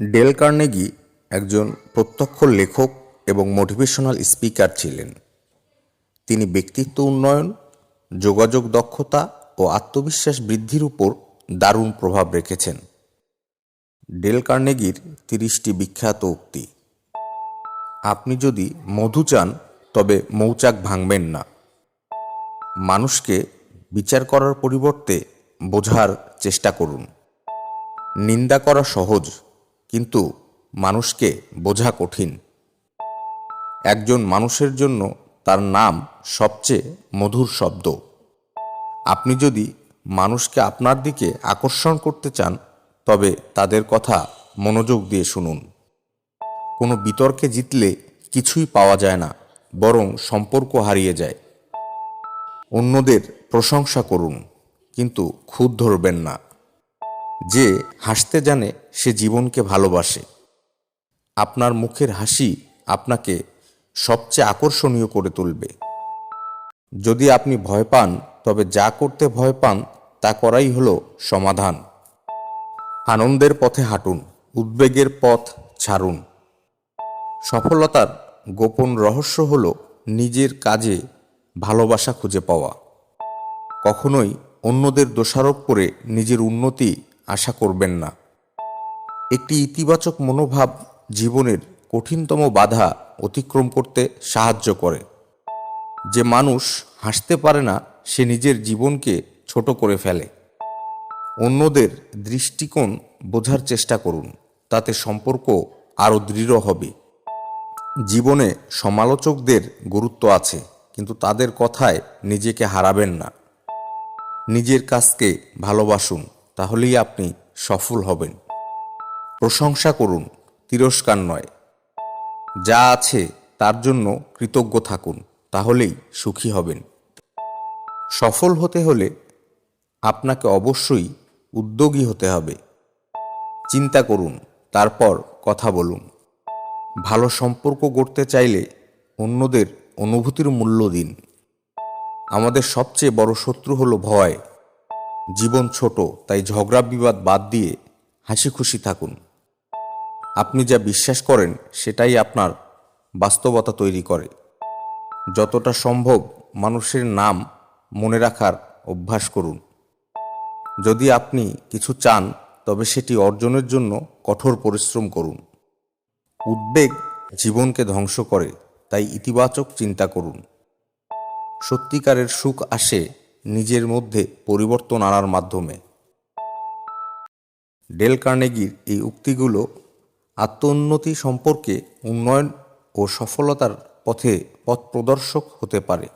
Del Carnegie একজন প্রত্যক্ষ লেখক এবং মোটিভেশনাল স্পিকার ছিলেন। তিনি ব্যক্তিত্ব উন্নয়ন, যোগাযোগ দক্ষতা ও আত্মবিশ্বাস বৃদ্ধির উপর দারুণ প্রভাব রেখেছেন। ডেল কার্নেগির তিরিশটি বিখ্যাত উক্তি। আপনি যদি মধু চান, তবে মৌচাক ভাঙবেন না। মানুষকে বিচার করার পরিবর্তে বোঝার চেষ্টা করুন। নিন্দা করা সহজ কিন্তু মানুষকে বোঝা কঠিন। একজন মানুষের জন্য তার নাম সবচেয়ে মধুর শব্দ। আপনি যদি মানুষকে আপনার দিকে আকর্ষণ করতে চান, তবে তাদের কথা মনোযোগ দিয়ে শুনুন। কোনো বিতর্কে জিতলে কিছুই পাওয়া যায় না, বরং সম্পর্ক হারিয়ে যায়। অন্যদের প্রশংসা করুন, কিন্তু খুদ ধরবেন না। যে হাসতে জানে সে জীবনকে ভালোবাসে। আপনার মুখের হাসি আপনাকে সবচেয়ে আকর্ষণীয় করে তুলবে। যদি আপনি ভয় পান, তবে যা করতে ভয় পান, তা করাই হলো সমাধান। আনন্দের পথে হাঁটুন, উদ্বেগের পথ ছাড়ুন। সফলতার গোপন রহস্য হল নিজের কাজে ভালোবাসা খুঁজে পাওয়া। কখনোই অন্যদের দোষারোপ করে নিজের উন্নতি আশা করবেন না। একটি ইতিবাচক মনোভাব জীবনের কঠিনতম বাধা অতিক্রম করতে সাহায্য করে। যে মানুষ হাসতে পারে না, সে নিজের জীবনকে ছোট করে ফেলে। অন্যদের দৃষ্টিকোণ বোঝার চেষ্টা করুন, তাতে সম্পর্ক আরও দৃঢ় হবে। জীবনে সমালোচকদের গুরুত্ব আছে, কিন্তু তাদের কথায় নিজেকে হারাবেন না। নিজের কাজকে ভালোবাসুন। তাহলেই আপনি সফল হবেন। প্রশংসা করুন, তিরস্কার নয়। যা আছে তার জন্য কৃতজ্ঞ থাকুন, তাহলেই সুখী হবেন। সফল হতে হলে আপনাকে অবশ্যই উদ্যোগী হতে হবে। চিন্তা করুন, তারপর কথা বলুন। ভালো সম্পর্ক গড়তে চাইলে অন্যদের অনুভূতির মূল্য দিন। আমাদের সবচেয়ে বড় শত্রু হলো ভয়। জীবন ছোট, তাই ঝগড়া বিবাদ বাদ দিয়ে হাসি খুশি থাকুন। আপনি যা বিশ্বাস করেন, সেটাই আপনার বাস্তবতা তৈরি করে। যতটা সম্ভব মানুষের নাম মনে রাখার অভ্যাস করুন। যদি আপনি কিছু চান, তবে সেটি অর্জনের জন্য কঠোর পরিশ্রম করুন। উদ্বেগ জীবনকে ধ্বংস করে, তাই ইতিবাচক চিন্তা করুন। সত্যিকারের সুখ আসে নিজের মধ্যে পরিবর্তন আনার মাধ্যমে। ডেল কার্নেগির এই উক্তিগুলো আত্মোন্নতি সম্পর্কে উন্নয়ন ও সফলতার পথে পথ প্রদর্শক হতে পারে।